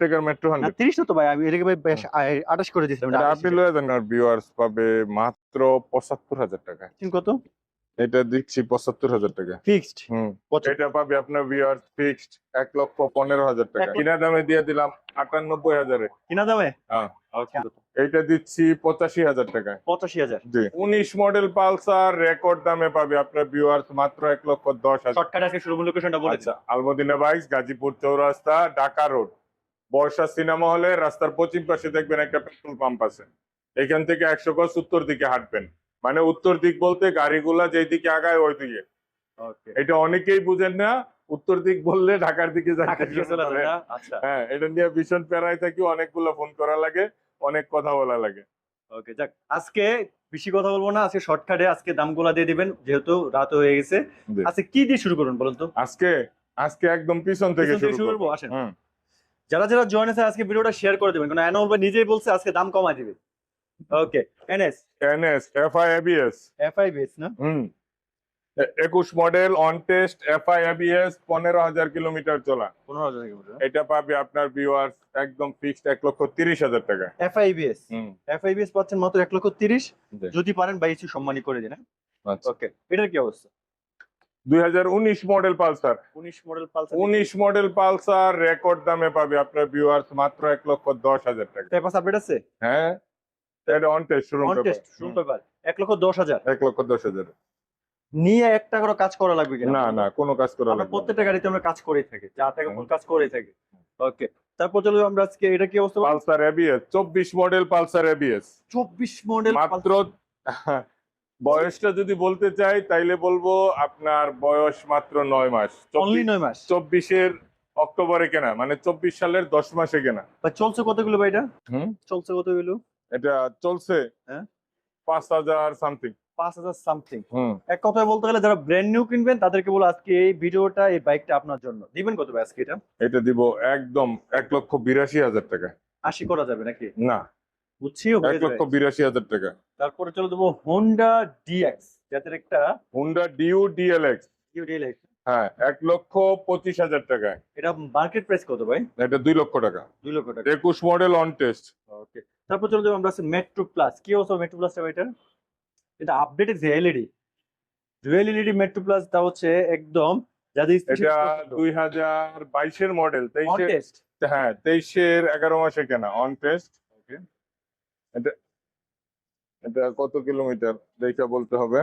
টাকার মেট্রো তো ভাই আমি এটাকে ভাই বেশ আঠাশ করে দিয়েছিলাম আপনি লয়ে যান আর ভিউয়ার্স পাবে মাত্র পঁচাত্তর হাজার টাকা। আঠাশ কত? এটা দিচ্ছি পঁচাত্তর হাজার টাকা। ফিক্সড এটা পাবে আপনার ফিক্সড এক লক্ষ পনেরো হাজার টাকা। কিনা দামে দিয়ে দিলাম আটানব্বই হাজারে। কিনা দামে? হ্যাঁ। আচ্ছা। এইটা দিচ্ছি পঁচাশি হাজার টাকা। পঁচাশি হাজার। জি। উনিশ মডেল পালসার রেকর্ড দামে পাবে আপনার ভিউয়ার্স মাত্র এক লক্ষ দশ হাজার। শর্টকাট আজকে শুরু লোকেশনটা বলে আচ্ছা Almadina bikes Gazipur Chowrasta Dhaka road Barsha cinema হলে রাস্তার পশ্চিম পাশে দেখবেন একটা পেট্রোল পাম্প আছে। এখান থেকে একশো গজ উত্তর দিকে হাঁটবেন। মানে উত্তর দিক বলতে গাড়িগুলা যেই দিকে আগায় ওই দিকে এটা অনেকেই বুঝেন না। উত্তর দিক বললে ঢাকার দিকে? আচ্ছা। হ্যাঁ এটা নিয়ে ভীষণ প্যারায় থাকি অনেকগুলো ফোন করা লাগে অনেক কথা বলা লাগে। ওকে যাক আজকে বেশি কথা বলব না আজকে শর্টকাটে আজকে দামগুলা দিয়ে দিবেন যেহেতু রাত হয়ে গেছে। আজকে কি দিয়ে শুরু করুন বলুন তো? আজকে আজকে একদম পিছন থেকে শুরু করব আসেন। যারা যারা জয়েন আছে আজকে ভিডিওটা শেয়ার করে দেবেন। কারণ এনাউল ভাই নিজেই বলছে আজকে দাম কমাই দিবে। Okay NS NS FI ABS FI base না? হুম। একুশ model on test FI ABS পনেরো হাজার কিলোমিটার চলা। পনেরো হাজার কিলোমিটার এটা পাবে আপনার ভিউয়ার্স একদম ফিক্সড এক লক্ষ তিরিশ হাজার টাকা। এফআই বেস হুম। এফআই বেস পাচ্ছেন মাত্র এক লক্ষ তিরিশ। যদি পারেন ভাই কিছু সম্মানী করে দিন আচ্ছা। ওকে এটার কি অবস্থা? দুই হাজার উনিশ মডেল পালসার। উনিশ মডেল পালসার উনিশ মডেল পালসার রেকর্ড দামে পাবে আপনার ভিউয়ার্স মাত্র লক্ষ দশ হাজার টাকা। পেপার আপডেট আছে? হ্যাঁ এটা অন টেস্ট শুরু অন টেস্ট শুরু পেপার এক লক্ষ দশ হাজার? এক লক্ষ দশ হাজার। নিয়ে একটা করে কাজ করা লাগবে কিনা না? না কোনো কাজ করা লাগবে। প্রত্যেকটা গাড়িতে আমরা কাজ করেই থাকি যা থেকে হুম। কাজ করেই থাকি। ওকে তারপর চলো আমরা আজকে এটা কি অবস্থা? পালসার এবিএস চব্বিশ মডেল পালসার এবিএস চব্বিশ মডেল মাত্র বয়সটা যদি বলতে চাই তাইলে বলব আপনার বয়স মাত্র নয় মাস। অনলি নয় মাস? চব্বিশের অক্টোবরে কেনা মানে চব্বিশ সালের দশ মাসে কেনা। চলছে কতগুলো ভাই এটা? চলছে কতগুলো? এটা চলছে হ্যাঁ। পাঁচ হাজার সামথিং। পাঁচ হাজার সামথিং। হুম। এক কথায় বলতে গেলে যারা ব্র্যান্ড নিউ কিনবেন তাদেরকে বলো আজকে এই ভিডিওটা এই বাইকটা আপনার জন্য। দিবেন কত ভাই আজকে এটা? এটা দিব একদম এক লক্ষ বিরাশি হাজার টাকা। আশি করা যাবে নাকি? না। বুঝছি এক লক্ষ বিরাশি হাজার টাকা। তারপরে চলে দেবো হোন্ডা ডিএক্স যাদের একটা হুন্ডা ডিউ ডিএলএক্স হ্যাঁ এক লক্ষ পঁচিশ হাজার টাকা। এটা মার্কেট প্রাইস কত ভাই? এটা দুই লক্ষ টাকা। দুই লক্ষ টাকা। একুশ মডেল অন টেস্ট ওকে তারপর চলে যাব আমরা মেট্রো প্লাস কি অবস্থা মেট্রো প্লাসটা এটা এটা আপডেটেড যে LED dual LED metro plus তা হচ্ছে একদম যাদের এটা দুই হাজার বাইশের মডেল তেইশের হ্যাঁ তেইশের এগারো মাসে কেনা অন টেস্ট ওকে এটা এটা কত কিলোমিটার? দেখে বলতে হবে।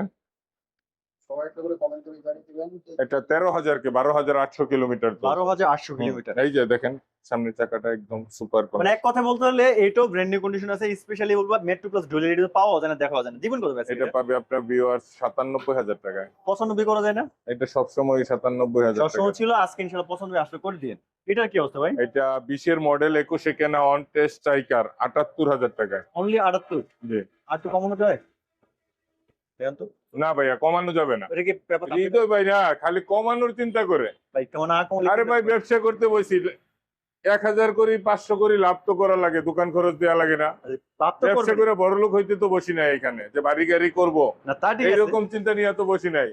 এটা তেরো হাজার কে? বারো হাজার আটশো কিলোমিটার বারো হাজার আটশো কিলোমিটার। এই যে দেখেন সামনের চাকাটা একদম সুপার মানে এক কথা বলতে হলে এটাও ব্র্যান্ড নিউ কন্ডিশন আছে স্পেশালি বলব মেট্রো প্লাস ডুয়েল পাওয়া যায় না দেখা যায় না। দিবেন কত ভাই এটা পাবে আপনার ভিউয়ার্স সাতানব্বই হাজার টাকায়। পঁচানব্বই করা যায় না? এটা সবসময় সাতানব্বই হাজার টাকা সবসময় ছিল আজকে ইনশাল্লাহ পছন্দ আসলে করে দিন এটার কি অবস্থা ভাই? এটা বিশের মডেল একুশে কেনা অন টেস্ট স্ট্রাইকার আটাত্তর হাজার টাকায়। অনলি জি। আর তো কমানো যায়? দেখেন তো। না ভাইয়া কমানো যাবে না। হৃদয় ভাই না খালি কমানোর চিন্তা করে। আরে ভাই ব্যবসা করতে বসি এক হাজার করি পাঁচশো করি লাভ তো করা লাগে দোকান খরচ দেওয়া লাগে না। ব্যবসা করে বড় লোক হইতে তো বসি নাই এখানে যে বাড়ি গাড়ি করব এইরকম চিন্তা নিয়ে তো বসি নাই।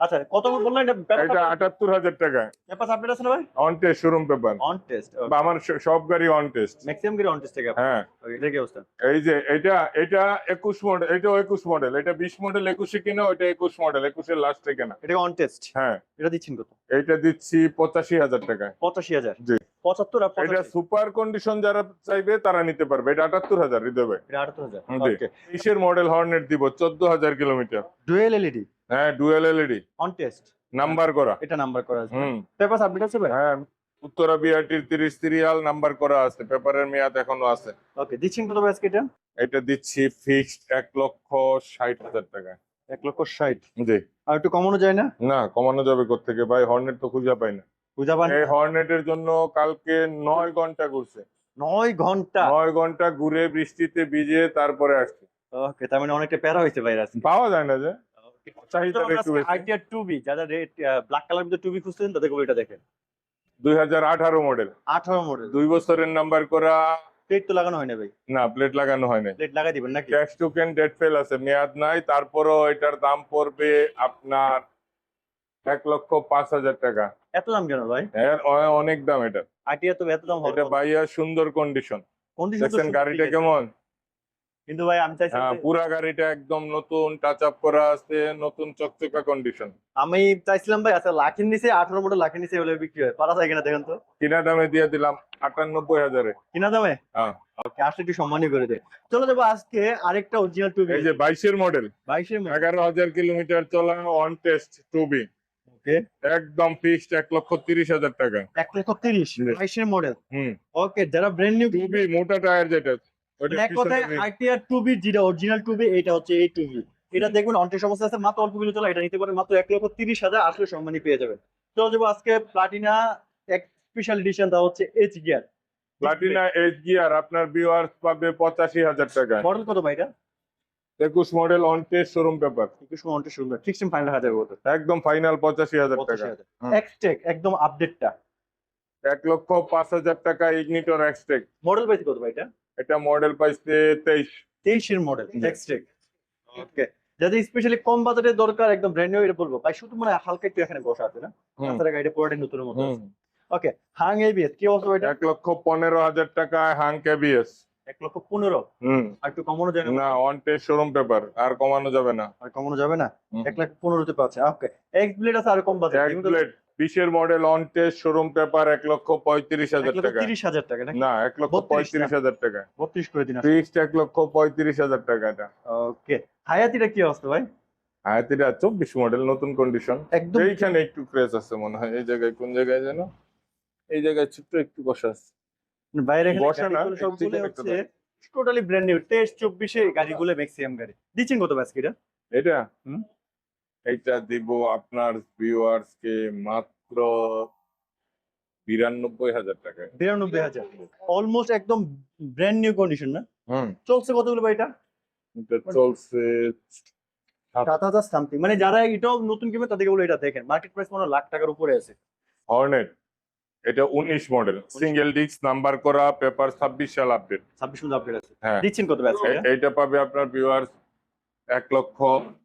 আচ্ছা কত বললেন? এটা এটা আটাত্তর হাজার টাকা। পেপার আপডেট আছে না ভাই? On test showroom paper on test বা আমার সব গাড়ি অন টেস্ট ম্যাক্সিমাম কি অন টেস্ট থেকে হ্যাঁ। এটা কি অবস্থা? এই যে এটা এটা একুশ মডেল এটাও একুশ মডেল এটা বিশ মডেল একুশে কিনা ওইটা একুশ মডেল একুশের লাস্টে কেনা। এটা অন টেস্ট হ্যাঁ। এটা দিচ্ছেন কত? এইটা দিচ্ছি পঁচাশি হাজার টাকায় পঁচাশি হাজার? জি। পঁচাত্তর এটা সুপার কন্ডিশন যারা চাইবে তারা নিতে পারবে। এটা আটাত্তর হাজার হৃদয় ভাই। এটা আটাত্তর মডেল হর্নেট দিব চোদ্দ হাজার কিলোমিটার ডুয়েল এলইডি হ্যাঁ dual LED on test number করা। এটা নাম্বার করা আছে। পেপার আপডেট আছে ভাই? হ্যাঁ উত্তরা বিআরটির তিরিশ সিরিয়াল নাম্বার করা আছে। পেপারের মেয়াদ এখনও আছে। ওকে দিচ্ছেন কত আজকে এটা? এটা দিচ্ছি ফিক্সড এক লক্ষ ষাট হাজার টাকা। এক লক্ষ ষাট। জি। আর একটু কমানো যায় না? না কমানো যাবে কোথেকে ভাই হর্নেট তো খুঁজে পাই না। বুঝা পান এই হর্নেটের জন্য কালকে নয় ঘণ্টা ঘুরছে। নয় ঘণ্টা? নয় ঘণ্টা ঘুরে বৃষ্টিতে ভিজে তারপরে আসছে। ওকে তার মানে অনেকটা প্যারা হয়েছে ভাই পাওয়া যায় না যে। চাহিদা একটু বেশি আইটিআর যারা রেড ব্ল্যাক কালার এটা দেখেন। মডেল আঠারো মডেল দুই বছরের নাম্বার করা প্লেট তো লাগানো হয় না ভাই। না প্লেট লাগানো হয় না প্লেট লাগাই দিবেন নাকি? ক্যাশ টোকেন ডেট ফেল আছে মেয়াদ নাই তারপরও এটার দাম পড়বে আপনার এক লক্ষ পাঁচ হাজার টাকা। এত দাম কেন ভাই? অনেক দাম এটা। আইটিআর তো এত দাম হবে এটা বাইয়া সুন্দর কন্ডিশন দেখছেন গাড়িটা কেমন? কিন্তু ভাই আমি চাইছি হ্যাঁ পুরা গাড়িটা একদম নতুন টাচ আপ করা আছে নতুন চকচকা কন্ডিশন আমি চাইছিলাম ভাই আচ্ছা লাখের নিচে আঠারো মডেল লাখের নিচে হলে বিক্রি হয়। পারা যায় কিনা দেখেন তো? কিনা দামে দিয়ে দিলাম আটানব্বই হাজারে। কিনা দামে? হ্যাঁ। ওকে আসলে একটু সম্মানই করে দে চলো যাব আজকে আরেকটা অরিজিনাল টু এই যে বাইশের মডেল বাইশের এগারো হাজার কিলোমিটার চলা on test to be okay. একদম ফিক্সড এক লক্ষ তিরিশ হাজার টাকা। এক লক্ষ তিরিশ। বাইশের মডেল হুম। ওকে যারা ব্র্যান্ড নিউ টু বি মোটা টায়ার যেটা এক কথায় আইটিআর যেটা অরিজিনাল টু এটা হচ্ছে এই এটা দেখবেন অন্টের সমস্যা আছে মাত্র অল্প চলা এটা নিতে পারেন মাত্র এক লক্ষ তিরিশ হাজার পেয়ে যাবেন। চলো যাব আজকে প্লাটিনা এক স্পেশাল তা হচ্ছে H gear Platina H gear আপনার ভিউয়ার্স পাবে পঁচাশি হাজার টাকা। মডেল কত ভাই এটা? একুশ model on test showroom paper একটু সময় অন্টের শুরু ফিক্সড ফাইনাল হাজার একদম ফাইনাল পঁচাশি হাজার টাকা। হুম। এক্সটেক একদম আপডেটটা এক লক্ষ পাঁচ হাজার টাকা ইগনিটর এক্সটেক মডেল পাইছে কত ভাই এটা? এটা মডেল পাইছে তেইশ। তেইশের মডেল জি। ওকে যাদের স্পেশালি কম বাজারের দরকার একদম ব্র্যান্ড নিউ এটা বলব। ভাই শুধু মানে হালকা একটু এখানে বসা আছে না? তাছাড়া গাড়িটা পুরোটাই নতুনের মতো ওকে হাং এবিএস কি অবস্থা এটা এক লক্ষ পনেরো হাজার টাকা হাং কেবিএস এক লক্ষ পনেরো? হুম। আর একটু কমানো যায় না? না অন টেস্ট শোরুম পেপার আর কমানো যাবে না। আর কমানো যাবে না। এক লাখ পনেরোতে পাচ্ছে। ওকে এক্স ব্লেড আছে আর কম বাজেট এক প্লেট বিশের model on test showroom paper এক লক্ষ পঁয়ত্রিশ হাজার টাকা। তিরিশ হাজার টাকা না এক লক্ষ পঁয়ত্রিশ হাজার টাকা। বত্রিশ করে দিন ফিক্সড এক লক্ষ পঁয়ত্রিশ হাজার টাকা এটা। ওকে। হায়াতিটা কি অবস্থা ভাই? হায়াতিটা চব্বিশ মডেল নতুন কন্ডিশন একদম। এইখানে একটু ক্রেজ আছে মনে হয়। এই জায়গায় কোন জায়গায় যেন? এই জায়গায় ছোট্ট একটু বসা আছে। বাইরে বসে না, সবগুলো হচ্ছে। টোটালি ব্র্যান্ড নিউ তেইশ চব্বিশে গাড়িগুলো ম্যাক্সিমাম গাড়ি। দিচ্ছেন কত ব্যাসকিটা এটা? হুম। এইটা দিব আপনার ভিউয়ার্স কে মাত্র বিরানব্বই হাজার টাকা বিরানব্বই হাজার। অলমোস্ট একদম ব্র্যান্ড নিউ কন্ডিশন না? হুম। চলছে কতগুলো ভাই এটা? এটা চলছে সাত হাজার সামথিং মানে যারা এটাও নতুন কিনবে তাদেরকে বলে এটা দেখেন। মার্কেট প্রাইস মনে লাখ টাকার উপরে আছে। হর্নেট এটা উনিশ মডেল সিঙ্গেল ডিস্ক নাম্বার করা পেপার ছাব্বিশ সাল আপডেট ছাব্বিশ মধ্যে আপডেট আছে। হ্যাঁ। দিচ্ছেন কত ব্যাসকিটা এইটা পাবে আপনার ভিউয়ার্স এক লক্ষ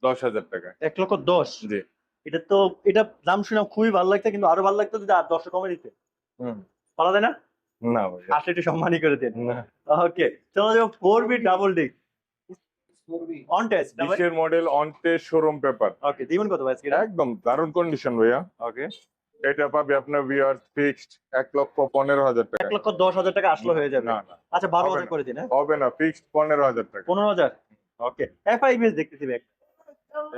দশ হাজার টাকা। এক লক্ষ দশ? জি। এটা তো এটা দাম শুনে খুবই ভালো লাগতো কিন্তু আরও ভালো লাগতো যদি আর দশটা কমে দিতে। হুম। পারা যায় না? না আসলে একটু সম্মানই করে দেন। ওকে চলো যাব four B double on test বিশের model on test showroom paper okay দিবেন কত ব্যাসকিটা একদম দারুণ কন্ডিশন ভাইয়া। ওকে। এটা পাবে আপনার ফিক্সড এক লক্ষ পনেরো হাজার টাকা। এক লক্ষ দশ হাজার টাকা আসলে হয়ে যাবে। আচ্ছা বারো হাজার করে দিন হ্যাঁ? হবে না ফিক্সড পনেরো হাজার টাকা। পনেরো হাজার? ওকে এফআইবিএস দেখতেছি ব্যাগ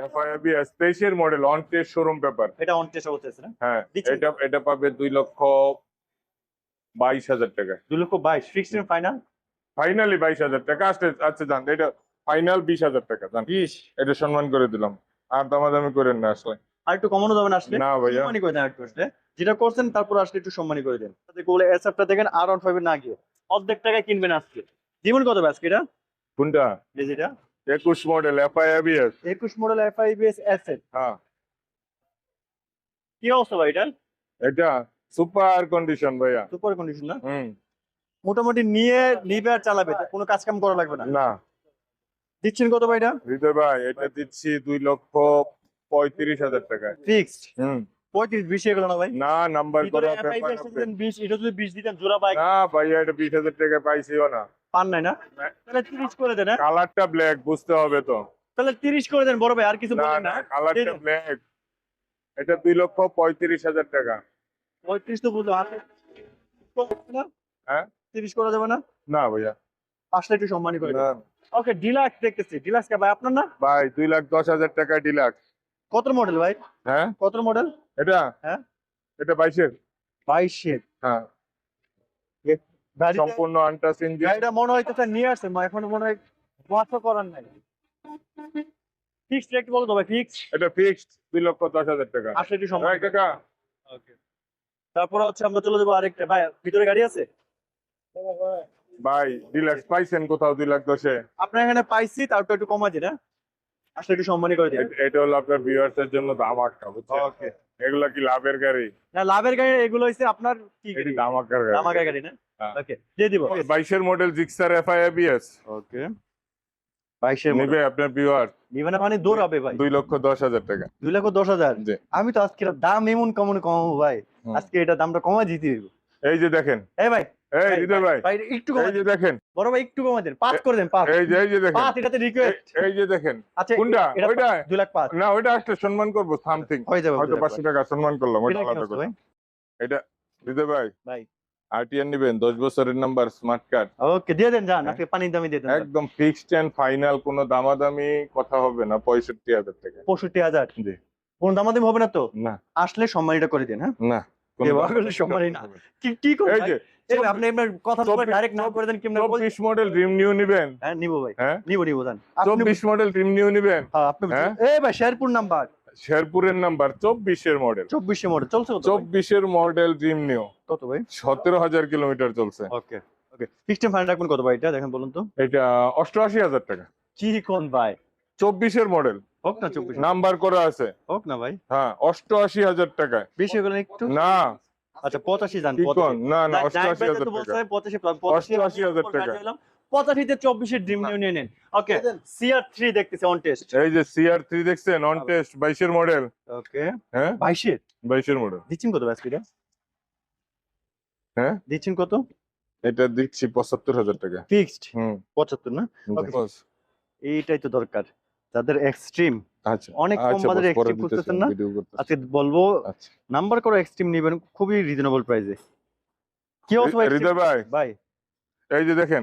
এফআইবিএস তেইশের model on test showroom paper এটা অন টেস্ট অবস্থা না? হ্যাঁ? এটা এটা পাবে লক্ষ বাইশ হাজার টাকা। দুই লক্ষ বাইশ। ফিক্সড ফাইনাল টাকা। আচ্ছা জান এটা ফাইনাল বিশ হাজার টাকা জান। বিশ? এটা সম্মান করে দিলাম। আর দামাদামি করেন না আসলে। আর একটু কমানো যাবে না আসলে? না ভাইয়া। সম্মানই করে দেন একটু আসলে। যেটা করছেন তারপর আসলে একটু সম্মানই করে দেন। এসএফটা দেখেন আর অন ফাইভে না গিয়ে। অর্ধেক টাকায় কিনবেন আজকে। জীবন কত ব্যাস এটা? কোনটা? যেটা একুশ মডেল এফআইবিএস একুশ মডেল এফআইবিএস এসএফ হ্যাঁ। কি অবস্থা ভাই এটা এটা সুপার কন্ডিশন ভাইয়া। সুপার কন্ডিশন না? হুম। মোটামুটি নিয়ে নিবে আর চালাবে কোনো কাজ কাম করা লাগবে না? না। দিচ্ছেন কত ভাই এটা? হৃদয় ভাই এটা দিচ্ছি দুই লক্ষ পঁয়ত্রিশ হাজার টাকায়। ফিক্সড হুম। পঁয়ত্রিশ বিশ এগুলো না ভাই? না নাম্বার করা বিশ এটা যদি বিশ দিতেন জোড়া বাইক না ভাইয়া এটা বিশ হাজার টাকা পাইছিও না। পান নাই না? তাহলে তিরিশ করে দেন হ্যাঁ? কালারটা ব্ল্যাক বুঝতে হবে তো। তাহলে তিরিশ করে দেন বড় ভাই আর কিছু বলেন না না। কালারটা ব্ল্যাক এটা দুই লক্ষ পঁয়ত্রিশ হাজার টাকা। পঁয়ত্রিশ তো বুঝলো না? হ্যাঁ? তিরিশ করা যাবে না? না ভাইয়া। আসলে একটু সম্মানই করে। ওকে ডিলাক্স দেখতেছি। ডিলাক্স কে ভাই আপনার না? ভাই দুই লাখ দশ হাজার টাকা ডিলাক্স। কত মডেল ভাই? হ্যাঁ? কত মডেল এটা? হ্যাঁ? এটা বাইশের? বাইশের। হ্যাঁ। সম্পূর্ণ আনটাস ইঞ্জিন গাড়িটা মনে হইতেছে নিয়ে আসছে এখন মনে হয় করার নাই। ফিক্সড রেট বলো তো ভাই ফিক্স এটা ফিক্সড দুই লক্ষ দশ হাজার টাকা। আসলে একটু সম্মান ভাই কাকা। ওকে তারপর হচ্ছে আমরা চলে যাব আরেকটা। ভাই ভিতরে গাড়ি আছে? ভাই ডিলাক্স পাইছেন কোথাও দুই লাখ দশে? আপনার এখানে পাইছি তারপর একটু কমা দিন হ্যাঁ? আসলে একটু সম্মানই করে দিন। এটা হলো আপনার ভিউয়ার্স এর জন্য দামাক্কা বুঝছেন? ওকে এগুলা কি লাভের গাড়ি? না লাভের গাড়ি এগুলো হইছে আপনার কি গাড়ি? দামাক্কার গাড়ি। দামাকা গাড়ি না? হ্যাঁ। ওকে দিয়ে দিব। বাইশের মডেল জিক্সার এফআইএবিএস ওকে। 22 এর নিবে আপনার ভিউয়ার নিবে না মানে দূর হবে ভাই। দুই লক্ষ দশ হাজার টাকা। দুই লক্ষ দশ হাজার? জি। আমি তো আজকে দাম এমন কমন কমাবো ভাই। আজকে এটা দামটা কমা দিতে দিব এই যে দেখেন। এই ভাই এই হৃদয় ভাই ভাই একটু কমা এই দেখেন। বড় ভাই একটু কমা দেন পাঁচ করে দেন পাঁচ। এই যে এই যে দেখেন। পাঁচ এটাতে রিকোয়েস্ট এই- যে দেখেন। আচ্ছা কোনটা ওইটা দুই লাখ পাঁচ। না ওইটা আসলে সম্মান করব সামথিং হয়ে যাবে হয়তো দুই লাখ পাঁচশো টাকা সম্মান করলাম ওইটা এটা কি আলাদা অবস্থা এটা ভাই ভাই। আরটিআর নিবেন দশ বছরের নাম্বার স্মার্ট কার্ড ওকে দিয়ে দেন যান হ্যাঁ। আজকে পানির দামি দিয়ে দেন একদম ফিক্সড এন্ড ফাইনাল কোনো দামাদামি কথা হবে না পঁয়ষট্টি হাজার টাকা। পঁয়ষট্টি হাজার? জি। কোন দামাদামি হবে না তো? না। আসলে সম্মানিটা করে দিন হ্যাঁ? না কোনো সম্মানই না। কি কি করবেন আপনি আপনার কথা ডাইরেক্ট না করে দেন কেমনে বলছেন? চব্বিশ মডেল ড্রিম নিউ নিবেন। হ্যাঁ নিবো ভাই। হ্যাঁ? নিবো নিবো যান আপনি মডেল ড্রিম নিউ নিবেন। হ্যাঁ, আপনি হ্যাঁ? এই ভাই শেরপুর নাম্বার শেরপুরের নাম্বার চব্বিশের মডেল চব্বিশে মডেল চলছে? চব্বিশের মডেল ড্রিম নিউ কত ভাই? সতেরো হাজার কিলোমিটার চলছে। ওকে ওকে। সিস্টেম ফাইন রাখবেন কত ভাই এটা দেখেন বলুন তো। এটা অষ্টআশি হাজার টাকা। কি কোন ভাই? চব্বিশের মডেল হোক না চব্বিশ নাম্বার করা আছে। হোক না ভাই। হ্যাঁ অষ্টআশি হাজার টাকায়। বেশি একটু? না। আচ্ছা পঁচাশি যান না না অষ্টআশি হাজার টাকা। পঁচাশি অষ্টআশি হাজার টাকা। পঁচাশিতে চব্বিশের ড্রিম নিউ নিয়ে নেন। ওকে সিআর থ্রি দেখতেছে অন টেস্ট এই যে সিআর থ্রি দেখছেন অন টেস্ট বাইশের মডেল ওকে হ্যাঁ? বাইশের? বাইশের মডেল দিচ্ছেন কত ব্যাসকিটা হ্যাঁ? দিচ্ছেন কত? এটা দিচ্ছি পঁচাত্তর হাজার টাকা। ফিক্সড হুম। পঁচাত্তর না. এইটাই তো দরকার। যাদের এক্সট্রিম অনেক কম আচ্ছা, বাজারে পরে খুঁজতেছেন না? আজকে বলব আচ্ছা। নাম্বার করো এক্সট্রিম নেবেন খুবই রিজনেবল প্রাইসে কি অবস্থা ভাই? হৃদয় ভাই। ভাই। এই যে দেখেন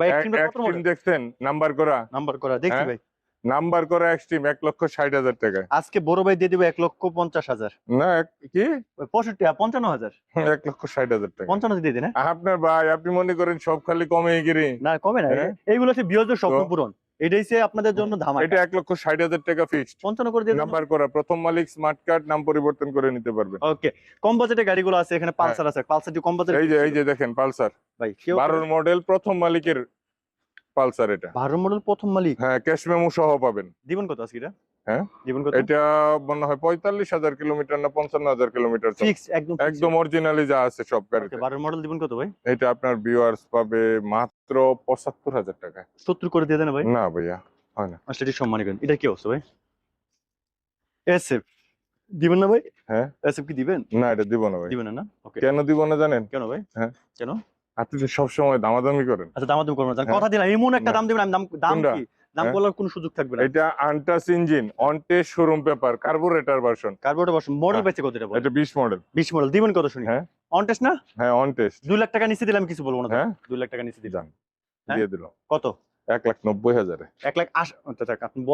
ভাই এক্সট্রিম কত দেখছেন নাম্বার করা? নাম্বার করা দেখছি হ্যাঁ? ভাই। নাম্বার করা এক্সট্রিম এক লক্ষ ষাট হাজার টাকায়। আজকে বড় ভাই দিয়ে দিবে এক লক্ষ পঞ্চাশ হাজার। না কি? পঁয়ষট্টি পঞ্চান্ন হাজার। এক লক্ষ ষাট হাজার টাকা। পঞ্চান্ন দিয়ে দিন হ্যাঁ? আপনার ভাই আপনি মনে করেন সব খালি কমে গিরি। না কমে না হ্যাঁ? এইগুলো হচ্ছে বৃহত্তর স্বপ্ন পূরণ। এটাই হচ্ছে আপনাদের জন্য ধামা এটা এক লক্ষ ষাট হাজার টাকা ফিক্সড পঞ্চান্ন করে দিয়ে নাম্বার করা প্রথম মালিক স্মার্ট কার্ড নাম পরিবর্তন করে নিতে পারবে ওকে কম বাজেটে গাড়িগুলো আছে এখানে পালসার আছে। পালসার যে কম বাজেট হ্যাঁ। এই যে এই যে দেখেন পালসার। ভাই কেউ বারোর মডেল প্রথম মালিকের পালসার এটা। বারো মডেল প্রথম মালিক? হ্যাঁ ক্যাশ মেমো সহ পাবেন। দিবেন কত আজকে এটা? হ্যাঁ? এটা মনে হয় পঁয়তাল্লিশ হাজার কিলোমিটার না পঞ্চান্ন হাজার কিলোমিটার একদম অরিজিনালি যা আছে সব মডেল দিবেন কত ভাই? এটা আপনার ভিউয়ার্স পাবে মাত্র পঁচাত্তর হাজার টাকায় সত্তর করে দিয়ে দেন ভাই। না ভাইয়া হয় না। আসলে এটি সম্মানী করেন। এটা কি অবস্থা ভাই? এসএফ দিবেন না ভাই? হ্যাঁ। এসএফ কি দিবেন? না এটা দিব না ভাই। দিবেন না ওকে কেন দিব না জানেন? কেন ভাই? হ্যাঁ। কেন? আপনি তো সবসময় দামাদামি করেন। আচ্ছা দাম দাম না হ্যাঁ। কথা দিলাম এমন একটা দাম দিবেন আমি দাম দাম কি? দাম হ্যাঁ। বলার কোনো সুযোগ থাকবে না। এটা আনটাস engine on test showroom paper carburettor version. Carburettor version model বেঁচে বেচে কত এটা এটা বিশ মডেল বিশ মডেল দিবেন কত শুনি? হ্যাঁ। অনটেস্ট না? হ্যাঁ অন টেস্ট দুই লাখ টাকা নিচে দিলাম কিছু বলব না হ্যাঁ। 2 লাখ টাকা নিচে দিলাম। হ্যাঁ? দিয়ে দিলাম। কত? এক লাখ নব্বই হাজারে। এক লাখ আচ্ছা,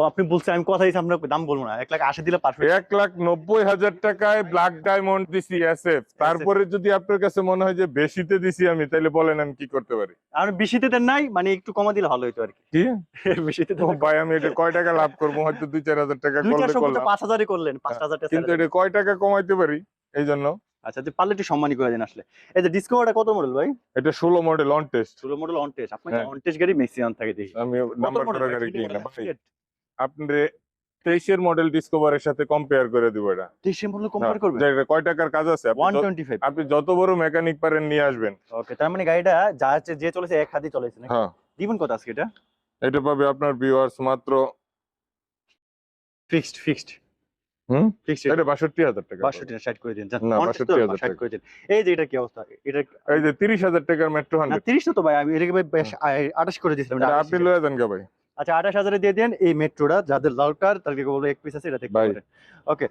আপনি বলছেন আমি কথা দিয়েছি আপনার দাম বলব না। এক লাখ আশি দিলে পারফেক্ট এক লাখ নব্বই হাজার টাকায় ব্ল্যাক ডায়মন্ড দিছি এসএফ তারপরে যদি আপনার কাছে মনে হয় যে বেশিতে দিছি আমি তাহলে বলেন আমি কি করতে পারি। আমি বেশিতে দেন নাই মানে একটু কমা দিলে ভালো হইতো আর কি। বেশিতে ভাই আমি এটা কয় টাকা লাভ করব? হয়তো দুই চার হাজার টাকা করলে করলাম। পাঁচ হাজারই করলেন পাঁচ হাজার কিন্তু এটা কয় টাকা কমাইতে পারি? এই জন্য আচ্ছা যে পারলে একটু সম্মানী করে দেন আসলে। এই যে ডিসকভারটা কত মডেল ভাই? এটা ষোলো মডেল অন টেস্ট ষোলো মডেল অন টেস্ট আপনার হ্যাঁ। অন টেস্ট গাড়ি ম্যাক্সিমাম থাকে দেখি। আমি নাম্বার করা গাড়ি কিনি না ভাই। আপনি তেইশের মডেল ডিসকভারের সাথে কম্পেয়ার করে দিব এটা। মডেল কম্পেয়ার করবেন? যে এটা কয় টাকার কাজ আছে? আপনি ওয়ান যত- টোয়েন্টি ফাইভ আপনি যত বড় মেকানিক পারেন নিয়ে আসবেন। ওকে তার মানে গাড়িটা যা আছে যে চলেছে এক হাতে চলেছে নাকি? হ্যাঁ। দিবেন কত আজকে এটা? এটা পাবে আপনার ভিউয়ার্স মাত্র ফিক্সড ফিক্সড হুম? ফিক্সড এটা বাষট্টি হাজার টাকা। বাষট্টি ষাট করে দিন না, 62,000 ষাট করে দিন। এই যে এটা কি অবস্থা? এটা এই যে তিরিশ হাজার টাকার মেট্রো না তো ভাই আমি এটাকে ভাই করে দিয়েছিলাম এটা এটা 28 আপনি লয়ে গা ভাই। আচ্ছা আঠাশ হাজারে দিয়ে দেন এই মেট্রোটা যাদের দরকার তাদেরকে বলব এক পিস আছে এটা থেকে। ওকে